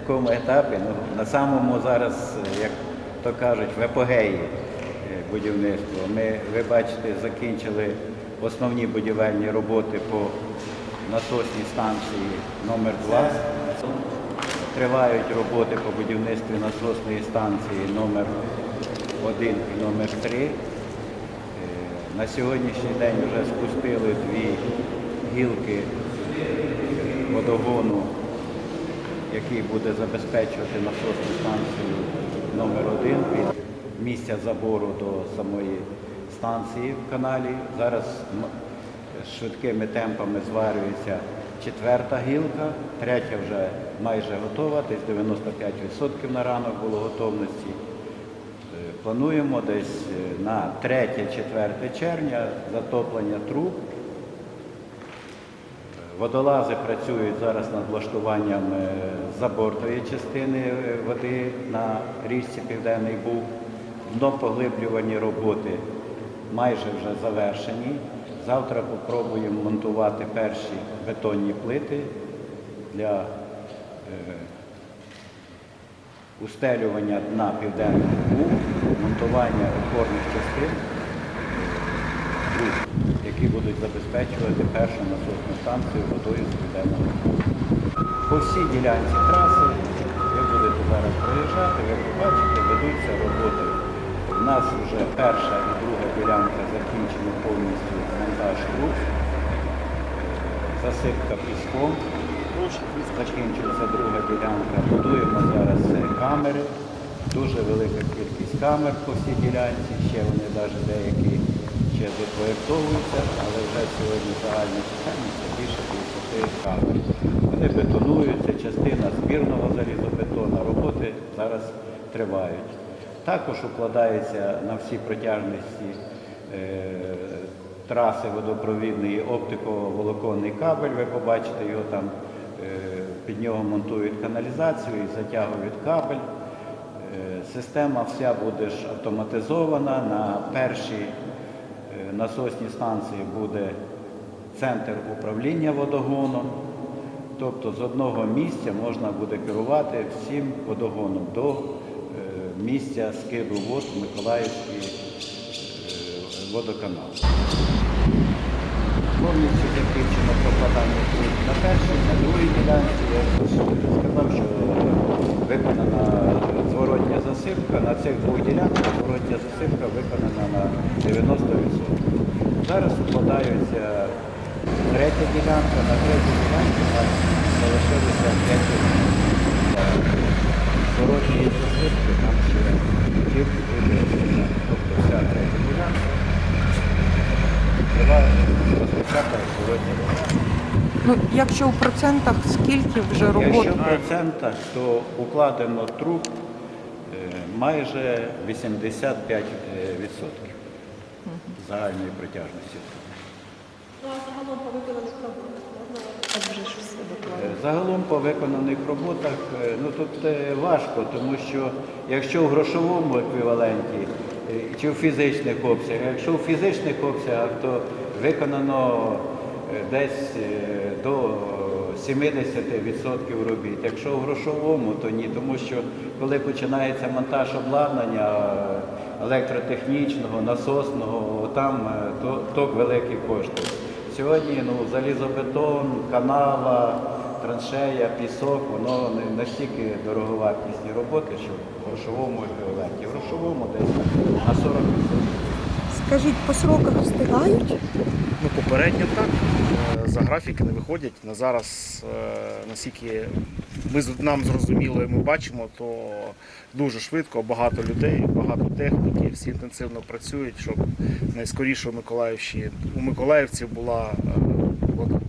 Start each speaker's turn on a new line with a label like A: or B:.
A: якому етапі. Ну, на самому зараз, як то кажуть, в епогеї е, будівництва. Ми, ви бачите, закінчили основні будівельні роботи по насосній станції номер 2 Тривають роботи по будівництві насосної станції номер 1 і номер 3 Е, На сьогоднішній день вже спустили дві гілки водогону, який буде забезпечувати насосну станцію номер 1 від місця забору до самої станції в каналі. Зараз швидкими темпами зварюється четверта гілка, третя вже майже готова, десь 95% на ранок було готовності. Е, Плануємо десь е, на 3-4 червня затоплення труб. Водолази працюють зараз над влаштуванням е, забортової частини е, води на річці Південний Буг. Днопоглиблювані роботи майже вже завершені. Завтра спробуємо монтувати перші бетонні плити для е, устелювання дна Південного Бугу, монтування опорних частин будуть забезпечувати першу насосну станцію водою з південного По всій ділянці траси ви будете зараз проїжджати, ви побачите, ведуться роботи. У нас вже перша і друга ділянка закінчена повністю монтаж труб, засипка піском. Закінчується друга ділянка. Будуємо зараз камери. Дуже велика кількість камер по всій ділянці. Ще вони навіть деякі ще запроєктовуються, але вже сьогодні загальна чисельність це більше 50 камер. Вони бетонуються, частина збірного залізобетона. Роботи зараз тривають. Також укладається на всі протяжності е, траси водопровідної оптико-волоконний кабель. Ви побачите його там. Е, Під нього монтують каналізацію і затягують кабель. Е, Система вся буде ж автоматизована. На першій е, насосній станції буде центр управління водогоном. Тобто з одного місця можна буде керувати всім водогоном до е, місця скиду вод Миколаївський е, водоканал. Повністю закінчено прокладання на першій, на другій ділянці. Я сказав, що виконана зворотня засипка. На цих двох ділянках зворотня засипка виконана на 90%. Зараз укладаються третя ділянка, на третій ділянці у нас залишилося 5 Зворотні засипки нам ще тільки буде. Тобто вся третя ділянка. Була розпочата сьогодні.
B: Ну, якщо в процентах, скільки вже робот?
A: Якщо в процентах, то укладено труб е, майже 85% відсотків загальної протяжності.
C: Ну, а загалом по виконаних роботах можна.
A: Е, Загалом по виконаних роботах е, ну тут е, важко, тому що якщо в грошовому еквіваленті чи в фізичних обсягах, якщо в фізичних обсягах, то виконано десь до 70% робіт. Якщо в грошовому, то ні, тому що коли починається монтаж обладнання е, електротехнічного, насосного, там е, то- ток великий коштує. Сьогодні ну, залізобетон, канава, траншея, пісок, воно не настільки дороговартісні роботи, що в грошовому еквіваленті. В грошовому десь на 40%.
B: Скажіть, по сроках встигають?
D: Ну, попередньо так. За графіки не виходять. На зараз, е, наскільки ми нам зрозуміло і ми бачимо, то дуже швидко, багато людей, багато техніки, всі інтенсивно працюють, щоб найскоріше у Миколаївщині у Миколаївці була е, вода.